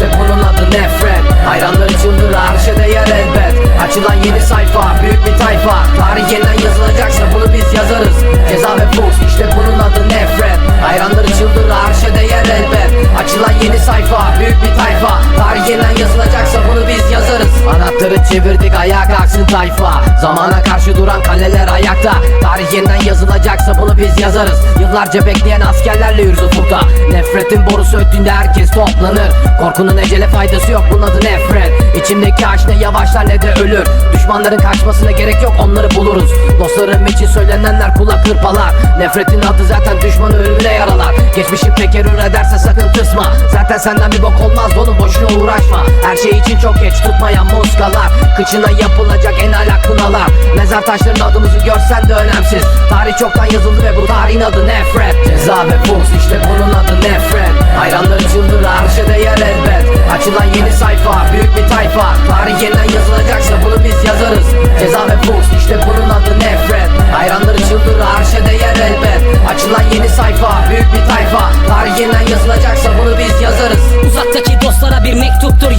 İşte bunun adı nefret. Hayranları çıldır arşede yer elbet. Açılan yeni sayfa büyük bir tayfa. Tarih yeniden yazılacaksa bunu biz yazarız. Ceza ve fuks işte bunun adı nefret. Hayran çevirdik ayağa kalksın tayfa. Zamana karşı duran kaleler ayakta. Tarih yeniden yazılacaksa bunu biz yazarız. Yıllarca bekleyen askerlerle yürüdü ufukta Nefretin borusu öttüğünde herkes toplanır. Korkunun ecele faydası yok bunun adı nefret. İçimdeki aşk ne yavaşlar ne de ölür. Düşmanların kaçmasına gerek yok onları buluruz. Dostlarım için söylenenler kulak hırpalar Nefretin adı zaten düşmanı ölümüne yaralar. Geçmişin tekerrür ederse sakın tısma Zaten senden bir bok olmaz oğlum boşuna uğraşma. Her şey için çok geç tutmayan muskalar Kıçına yapılacak en ala kınalar Mezar taşlarının adımızı görsen de önemsiz. Tarih çoktan yazıldı ve bu tarihin adı nefret. Ceza ve Fox işte bunun adı nefret. Hayranları çıldırır arşa değer elbet. Açılan yeni sayfa büyük bir tayfa. Tarih yeniden yazılacaksa bunu biz yazarız. Ceza ve Fox işte bunun adı nefret. Hayranları çıldırır arşa değer elbet. Açılan yeni sayfa büyük bir tayfa. Tarih yeniden yazılacaksa bunu biz yazarız. Uzaktaki dostlara bir mektuptur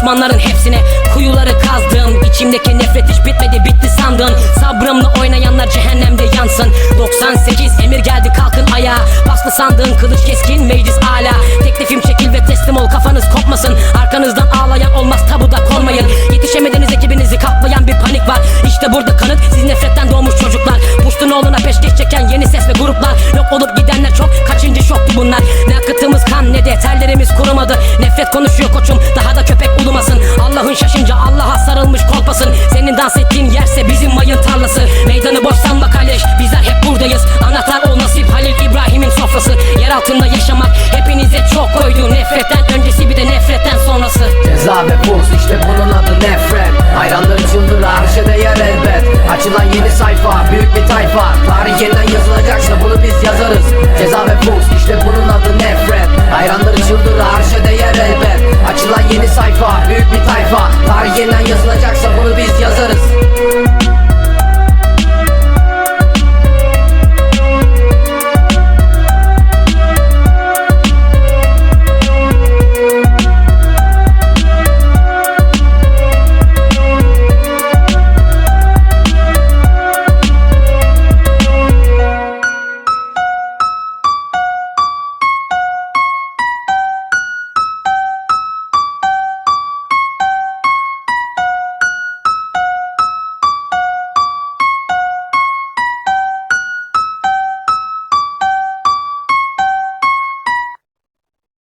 Düşmanların hepsine kuyuları kazdım. İçimdeki nefret hiç bitmedi bitti sandın Sabrımla oynayanlar cehennemde yansın. 98 emir geldi kalkın ayağa. Paslı sandığın kılıç keskin meclis ala Teklifim çekil ve teslim ol kafanız kopmasın. Arkanızdan ağlayan olmaz tabuda konmayın Yetişemediniz ekibinizi kaplayan bir panik var. İşte burada kanıt siz nefretten doğmuş çocuklar. Puştunoğlu'na peşkeş çeken yeni ses ve gruplar. Yok olup gidenler çok kaçıncı şoktu bunlar. Ne akıttığımız kan ne de terlerimiz kurumadı. Nefret konuşuyor koçum daha işte bizim mayın tarlası. Meydanı boş sanma kaleş bizler hep buradayız. Anahtar o nasip Halil İbrahim'in sofrası. Yer altında yaşamak hepinize çok koydu. Nefretten öncesi bir de nefretten sonrası. Ceza ve buz işte bunun adı nefret. Hayranları çıldırar arşede yer elbet. Açılan yeni sayfa büyük bir tayfa. Tarih yeniden yazılacaksa bunu biz yazarız. Ceza ve buz işte bunun adı nefret. Hayranları çıldırar arşede yer elbet. Açılan yeni sayfa büyük bir tayfa. Tarih yeniden yazılacak